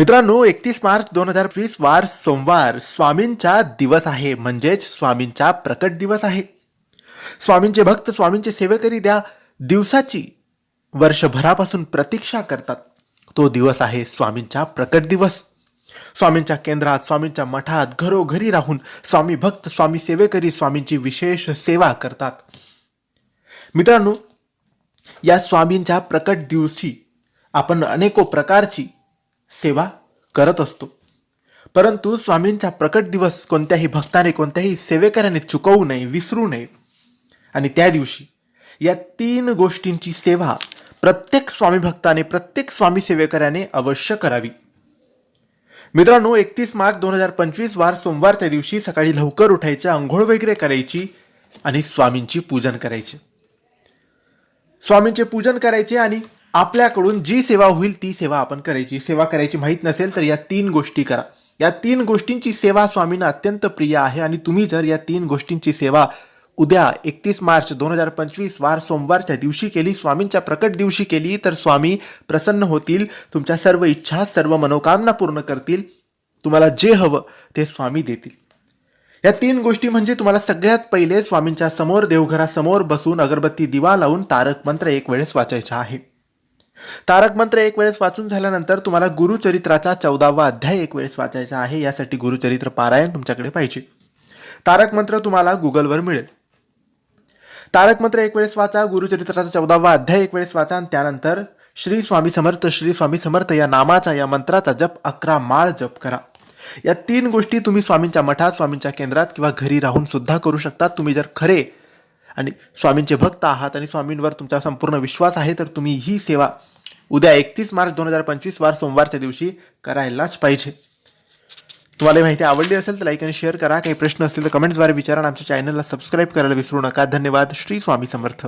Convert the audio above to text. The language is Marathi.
मित्रांनो एकतीस मार्च दोन हजार वीस वार सोमवार. स्वामींचा दिवस आहे. म्हणजेच स्वामींचा प्रकट दिवस आहे. स्वामींचे भक्त स्वामींचे सेवेकरी त्या दिवसाची वर्षभरापासून प्रतीक्षा करतात. तो दिवस आहे स्वामींचा प्रकट दिवस. स्वामींच्या केंद्रात स्वामींच्या मठात घरोघरी राहून स्वामी भक्त स्वामी सेवेकरी स्वामींची विशेष सेवा करतात. मित्रांनो या स्वामींच्या प्रकट दिवशी आपण अनेको प्रकारची सेवा करत असतो. परंतु स्वामींचा प्रकट दिवस कोणत्याही भक्ताने कोणत्याही सेवेकऱ्याने चुकवू नये विसरू नये. आणि त्या दिवशी या तीन गोष्टींची सेवा प्रत्येक स्वामी भक्ताने प्रत्येक स्वामी सेवेकऱ्याने अवश्य करावी. मित्रांनो एकतीस मार्च दोन हजार पंचवीस वार सोमवारच्या दिवशी सकाळी लवकर उठायचे आंघोळ वगैरे करायची आणि स्वामींची पूजन करायचे. स्वामींचे पूजन करायचे आणि आपल्याकडून जी सेवा होईल ती सेवा आपण करायची. सेवा करायची माहीत नसेल तर या तीन गोष्टी करा. या तीन गोष्टींची सेवा स्वामींना अत्यंत प्रिय आहे आणि तुम्ही जर या तीन गोष्टींची सेवा उद्या एकतीस मार्च दोन हजार पंचवीस वार सोमवारच्या दिवशी केली स्वामींच्या प्रकट दिवशी केली तर स्वामी प्रसन्न होतील तुमच्या सर्व इच्छा सर्व मनोकामना पूर्ण करतील. तुम्हाला जे हवं ते स्वामी देतील. या तीन गोष्टी म्हणजे तुम्हाला सगळ्यात पहिले स्वामींच्या समोर देवघरासमोर बसून अगरबत्ती दिवा लावून तारक मंत्र एक वेळेस वाचायचा आहे. तारक मंत्र एक वेळेस वाचून झाल्यानंतर तुम्हाला गुरुचरित्राचा चौदावा अध्याय एक वेळेस वाचायचा आहे. यासाठी गुरुचरित्र पारायण तुमच्याकडे पाहिजे. तारक मंत्र तुम्हाला गुगलवर मिळेल. तारक मंत्र एक वेळेस वाचा गुरुचरित्राचा चौदावा अध्याय एक वेळेस वाचा आणि त्यानंतर श्री स्वामी समर्थ श्री स्वामी समर्थ या नामाचा या मंत्राचा जप अकरा माळ जप करा. या तीन गोष्टी तुम्ही स्वामींच्या मठात स्वामींच्या केंद्रात किंवा घरी राहून सुद्धा करू शकता. तुम्ही जर खरे आणि स्वामींचे भक्त आहात आणि स्वामींवर तुमचा संपूर्ण विश्वास आहे तर तुम्ही ही सेवा उद्या एकतीस मार्च दोन हजार पंचवीस वार सोमवारच्या दिवशी करायलाच पाहिजे. तुम्हाला माहिती आवडली असेल तर लाईक आणि शेअर करा. काही प्रश्न असतील तर कमेंट्सद्वारे विचारा आणि आमच्या चॅनलला सबस्क्राईब करायला विसरू नका. धन्यवाद. श्री स्वामी समर्थ.